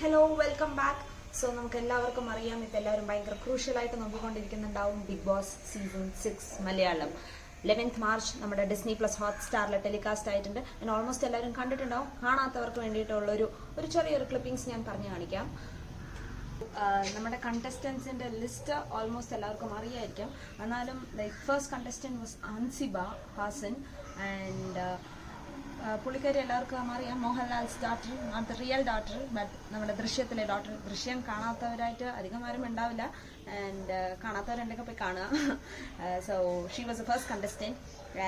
Hello welcome back so നമുക്ക് എല്ലാവർക്കും അറിയാം ഇപ്പൊ എല്ലാവരും ഭയങ്കര ക്രൂഷ്യലായിട്ട് നോക്കിക്കൊണ്ടിരിക്കുന്നുണ്ടാവും big boss season six Malayalam. Eleventh march നമ്മുടെ ഡിസ്നി പ്ലസ് ഹോട്ട് സ്റ്റാറിൽ ടെലികാസ്റ്റ് ആയിട്ടുണ്ട്. ഞാൻ ഓൾമോസ്റ്റ് എല്ലാവരും കണ്ടിട്ടുണ്ടാവും. കാണാത്തവർക്ക് വേണ്ടിയിട്ടുള്ള ഒരു ഒരു ചെറിയൊരു ക്ലിപ്പിംഗ്സ് ഞാൻ പറഞ്ഞു കാണിക്കാം. നമ്മുടെ കണ്ടസ്റ്റൻസിന്റെ ലിസ്റ്റ് ഓൾമോസ്റ്റ് എല്ലാവർക്കും അറിയായിരിക്കും. എന്നാലും like first contestant was Ansiba Hassan and പുള്ളിക്കാരി എല്ലാവർക്കും അറിയാം. Mohanlal's doctor not real doctor but നമ്മുടെ ദൃശ്യത്തിലെ ഡോക്ടർ ദൃശ്യം കാണാത്തവരായിട്ട് അധികം ആരും ഉണ്ടാവില്ല. ആൻഡ് കാണാത്തവരുണ്ടെങ്കിൽ പോയി കാണുക. So she was a first contestant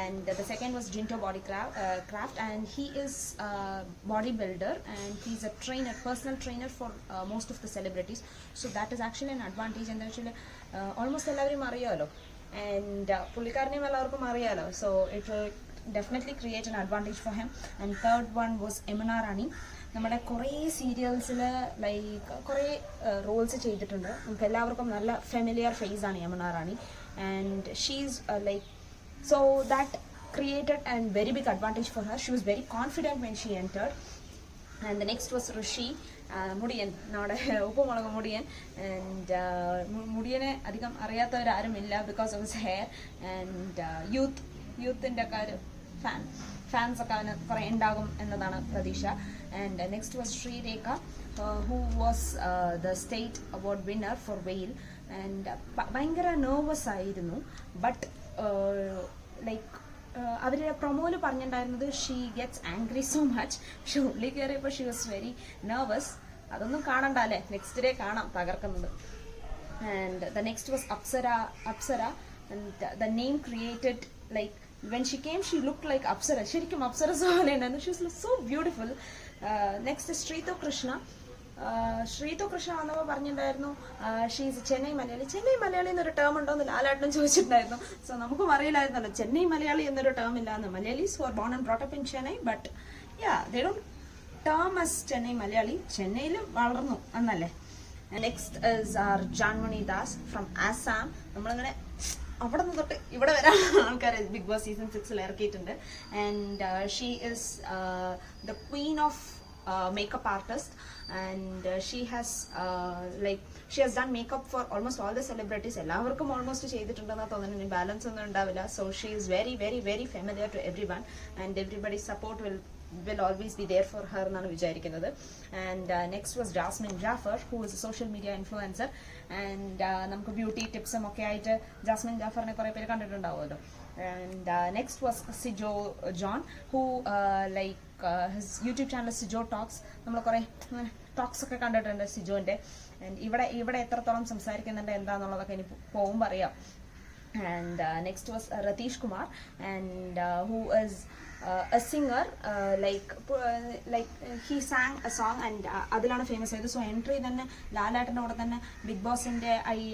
and the second was Jinto body cra craft and he is body builder and he is a trainer personal trainer for most of the celebrities so that is actually an advantage എന്താ വെച്ചാൽ almost എല്ലാവരെയും അറിയാമല്ലോ and പുള്ളിക്കാരനെയും എല്ലാവർക്കും അറിയാമല്ലോ so if definitely create an advantage for him and third one was Yamuna Rani നമ്മുടെ കുറേ സീരിയൽസിൽ ലൈക്ക് കുറേ റോൾസ് ചെയ്തിട്ടുണ്ട്. നമുക്ക് എല്ലാവർക്കും നല്ല ഫെമിലിയർ ഫേസ് ആണ് Yamuna Rani and she's like so that created a very big advantage for her. She was very confident when she entered. And the next was Rishi Mudiyan നമ്മുടെ ഉപ്പുമുളക് Mudiyan. And മുടിയനെ അധികം അറിയാത്തവരാരും ഇല്ല because of his hair and youth യൂത്തിന്റെ ഒക്കെ ഒരു fan fans ഒക്കെ അവന് കുറേ ഉണ്ടാകും എന്നതാണ് പ്രതീക്ഷ. And next was Sreerekha who was the state award winner for Veyil and ഭയങ്കര നെർവസ് ആയിരുന്നു. ബട്ട് ലൈക്ക് അവർ പ്രൊമോയിൽ പറഞ്ഞിട്ടുണ്ടായിരുന്നത് she gets angry so much പക്ഷെ ഉള്ളിൽ കയറിയപ്പോൾ ഷീ വാസ് വെരി നെർവസ് അതൊന്നും കാണണ്ട അല്ലേ? നെക്സ്റ്റ് ഡേ കാണാം തകർക്കുന്നത്. And the next was Apsara Apsara the name created like when she came she look like Apsara ശരിക്കും അപ്സരസ് പോലെ ഉണ്ടായിരുന്നു she was so beautiful next Sreethu Krishna Sreethu Krishna വന്നപ്പോൾ പറഞ്ഞിട്ടുണ്ടായിരുന്നു ഷീസ് ചെന്നൈ മലയാളി ചെന്നൈ മലയാളി എന്നൊരു ടേം ഉണ്ടോയെന്ന് ലാലാട്ടനും ചോദിച്ചിട്ടുണ്ടായിരുന്നു. സോ നമുക്കും അറിയില്ലായിരുന്നല്ലോ ചെന്നൈ മലയാളി എന്നൊരു ടേം ഇല്ലാന്ന്. Malayalis for born and brought up in Chennai but ya they don't term us Chennai Malayali ചെന്നൈയിൽ വളർന്നു എന്നല്ലേ? Next is R Janmoni Das from Assam നമ്മളിങ്ങനെ അവിടെ നിന്ന് തൊട്ട് ഇവിടെ വരാൻ ആൾക്കാരെ ബിഗ് ബോസ് സീസൺ സിക്സിൽ ഇറക്കിയിട്ടുണ്ട്. And she is the queen of makeup artist and she has has she like done makeup for makeup all almost celebrities എല്ലാവർക്കും ഓൾമോസ്റ്റ് ചെയ്തിട്ടുണ്ടെന്ന് തോന്നുന്നു. ബാലൻസ് ഒന്നും ഉണ്ടാവില്ല. So she is very very very familiar to everyone and everybody support will will always be there for her എന്നാണ് വിചാരിക്കുന്നത്. And next was Jasmin Jafar who is a social media influencer and നമുക്ക് beauty ടിപ്സും ഒക്കെ ആയിട്ട് ജാസ്മിൻ ജാഫറിനെ കുറേ പേര് കണ്ടിട്ടുണ്ടാവുമല്ലോ. And next was Sijo John who like his YouTube channel Sijo talks നമ്മൾ കുറേ ടോക്സ് ഒക്കെ കണ്ടിട്ടുണ്ട് സിജോന്റെ. ആൻഡ് ഇവിടെ ഇവിടെ എത്രത്തോളം സംസാരിക്കുന്നുണ്ട് എന്താന്നുള്ളതൊക്കെ ഇനി പോകുമ്പോൾ അറിയാം and next was Ratheesh Kumar and who is a singer like like he sang a song and അതിലാണ് ഫേമസ് ആയത്. സോ എൻട്രി തന്നെ ലാലേട്ടന്റെ കൂടെ തന്നെ ബിഗ് ബോസിന്റെ ഈ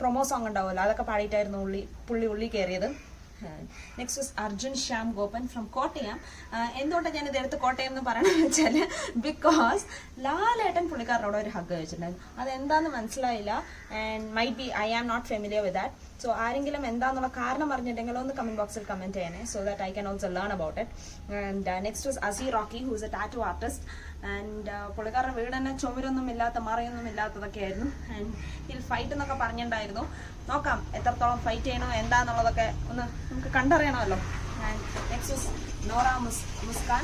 പ്രൊമോ സോങ് ഉണ്ടാവുമല്ലോ. അതൊക്കെ പാടിയിട്ടായിരുന്നു ഉള്ളി പുള്ളി ഉള്ളി കയറിയത്. Next is Arjun Shyam Gopan from Kottayam എന്തുകൊണ്ടാണ് ഞാൻ ഇതെടുത്ത് കോട്ടയം എന്ന് പറയണമെന്ന് വെച്ചാൽ ബിക്കോസ് ലാലേട്ടൻ പുള്ളിക്കാരനോട് ഒരു ഹഗ് വെച്ചിട്ടുണ്ടായിരുന്നു. അതെന്താന്ന് മനസ്സിലായില്ല and maybe I am not familiar with that so ആരെങ്കിലും എന്താന്നുള്ള കാരണം അറിഞ്ഞിട്ടുണ്ടെങ്കിൽ ഒന്ന് കമന്റ് ബോക്സിൽ കമന്റ് ചെയ്യണേ so that I can also learn about it and next is Asi Rocky who's a tattoo artist and പുള്ളിക്കാരുടെ വീട് തന്നെ ചുമരൊന്നും ഇല്ലാത്ത മറയൊന്നും ഇല്ലാത്തതൊക്കെ ആയിരുന്നു. ആൻഡ് ഇതിൽ ഫൈറ്റ് എന്നൊക്കെ പറഞ്ഞിട്ടുണ്ടായിരുന്നു. നോക്കാം എത്രത്തോളം ഫൈറ്റ് ചെയ്യണോ എന്താന്നുള്ളതൊക്കെ ഒന്ന് നമുക്ക് കണ്ടറിയണമല്ലോ and next was Nora Mus Muskan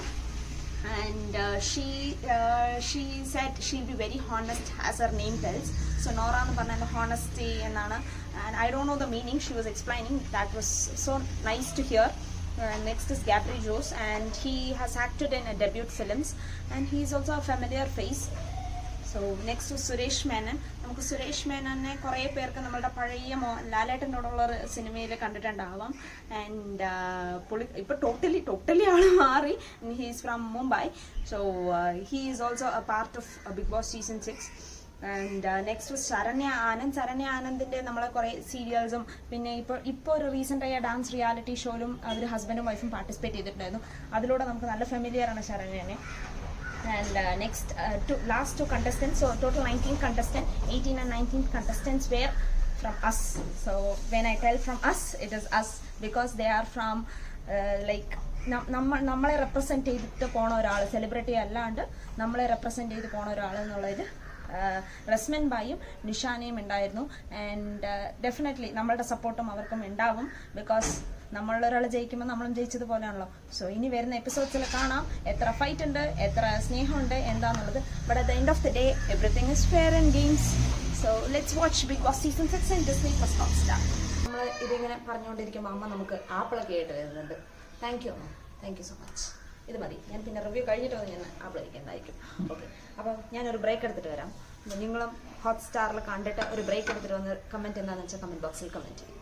and uh, she uh, she said she'll be very honest as her name tells so nora എന്ന് പറഞ്ഞാൽ honesty എന്നാണ് and i don't know the meaning she was explaining that was so nice to hear uh, next is Gabri Jose and he has acted in a debut films and he is also a familiar face So next Suresh Menon. നമുക്ക് സുരേഷ് മേനനെ കുറേ പേർക്ക് നമ്മളുടെ പഴയ ലാലേട്ടനോടുള്ള സിനിമയിൽ കണ്ടിട്ടുണ്ടാവാം. And പുള്ളി ഇപ്പൊ totally totally ആണ് മാറി. He's from Mumbai so he is also a part of Bigg Boss season six and next Saranya Anand. Saranya ആനന്ദിന്റെ നമ്മളെ കുറെ സീരിയൽസും പിന്നെ ഇപ്പോൾ ഇപ്പോൾ ഒരു റീസെന്റ് ആയ ഡാൻസ് റിയാലിറ്റി ഷോയിലും അവർ ഹസ്ബൻഡും വൈഫും പാർട്ടിസിപ്പേറ്റ് ചെയ്തിട്ടുണ്ടായിരുന്നു. അതിലൂടെ നമുക്ക് നല്ല ഫെമിലിയർ ആണ് ശരണ്യനെ. And uh, next uh, two, last two contestants so total 19 contestants 18 and 19 contestants were from us so when i tell from us it is us because they are from uh, like നം- നമ്മ നമ്മളെ represent ചെയ്തിട്ട് പോണ ഒരാൾ celebrity അല്ലാണ്ട് നമ്മളെ represent ചെയ്ത് പോണ ഒരാൾ എന്നുള്ളത് റസ്മൻ ബായും നിഷാനയും ഉണ്ടായിരുന്നു ആൻഡ് ഡെഫിനറ്റ്ലി നമ്മളുടെ സപ്പോർട്ടും അവർക്കും ഉണ്ടാവും ബിക്കോസ് നമ്മളൊരാൾ ജയിക്കുമ്പോൾ നമ്മളും ജയിച്ചതുപോലെയാണല്ലോ. സോ ഇനി വരുന്ന എപ്പിസോഡ്സിൽ കാണാം. എത്ര ഫൈറ്റ് ഉണ്ട് എത്ര സ്നേഹമുണ്ട് എന്താന്നുള്ളത്. But at the end of the day everything is fair and games so let's watch Bigg Boss season six and Disney first hot നമ്മൾ ഇതിങ്ങനെ പറഞ്ഞുകൊണ്ടിരിക്കുമ്പോൾ അമ്മ നമുക്ക് ആപ്പിളൊക്കെ ആയിട്ട് വരുന്നുണ്ട് താങ്ക് യു അമ്മ. താങ്ക് യു സോ മച്ച് ഇത് മതി. ഞാൻ പിന്നെ റിവ്യൂ കഴിഞ്ഞിട്ട് വന്ന് ഞാൻ ആപ്പിൾ കഴിക്കുന്നതായിരിക്കും ഓക്കെ അപ്പം ഞാനൊരു ബ്രേക്ക് എടുത്തിട്ട് വരാം. നിങ്ങളും ഹോട്ട് സ്റ്റാറിൽ കണ്ടിട്ട് ഒരു ബ്രേക്ക് എടുത്തിട്ട് വന്ന് കമന്റ് എന്താണെന്ന് വെച്ചാൽ കമന്റ് ബോക്സിൽ കമന്റ് ചെയ്യും.